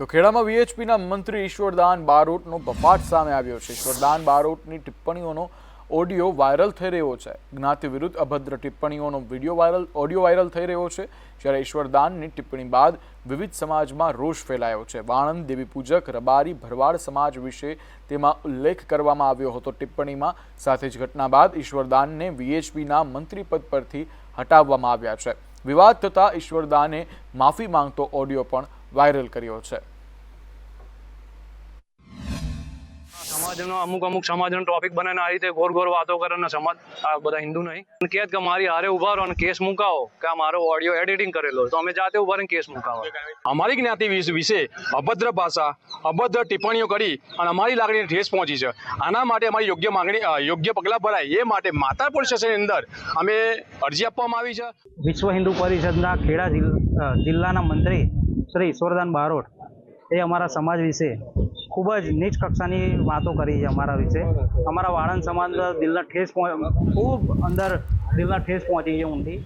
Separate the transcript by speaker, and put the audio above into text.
Speaker 1: તો ખેડામાં વીએચપીના મંત્રી ઈશ્વરદાન બારોટનો બફાટ સામે આવ્યો છે. ઈશ્વરદાન બારોટની ટિપ્પણીઓનો ઓડિયો વાયરલ થઈ રહ્યો છે. જ્ઞાતિ વિરુદ્ધ અભદ્ર ટિપ્પણીઓનો વીડિયો વાયરલ, ઓડિયો વાયરલ થઈ રહ્યો છે, જ્યારે ઈશ્વરદાનની ટિપ્પણી બાદ વિવિધ સમાજમાં રોષ ફેલાયો છે. વાણંદ દેવી પૂજક રબારી ભરવાડ સમાજ વિશે તેમાં ઉલ્લેખ કરવામાં આવ્યો હતો. ટિપ્પણીમાં સાથે જ ઘટના બાદ ઈશ્વરદાનને વીએચપીના મંત્રી પદ પરથી હટાવવામાં આવ્યા છે. વિવાદ થતાં ઈશ્વરદાને માફી માંગતો ઓડિયો પણ વાયરલ કર્યો છે.
Speaker 2: સમાજનો અમુક અમુક સમાજનો ટોપિક બનાવીને આ રીતે ગોર ગોર વાતો કરે ને સમાજ આ બધા હિન્દુ નહીં. કે કે મારી હારે ઊભા રહો અને કેસ મુકાવો કે આ મારો ઓડિયો એડિટિંગ કરેલો તો અમે જાતે ઊભા રહીને કેસ મુકાવો.
Speaker 3: અમારી જ્ઞાતિ વિશે અભદ્ર ભાષા અભદ્ર ટિપ્પણીઓ કરી અને અમારી લાગણીને ઠેસ પહોંચી છે. આના માટે અમારી યોગ્ય માંગણી યોગ્ય પગલાં ભરાય. એ માટે માતા પોલીસ સ્ટેશનની અંદર અમે અરજી આપવામાં આવી છે.
Speaker 4: વિશ્વ હિન્દુ પરિષદના ખેડા જિલ્લાના મંત્રી શ્રી ઈશ્વરદાન બારોટ એ અમારા સમાજ વિશે ખૂબ જ નીચ કક્ષાની વાતો કરી છે અમારા વિશે. અમારા વાળંદ સમાજ દિલના ઠેસ ખૂબ અંદર દિલના ઠેસ પહોંચી છે ઊંધી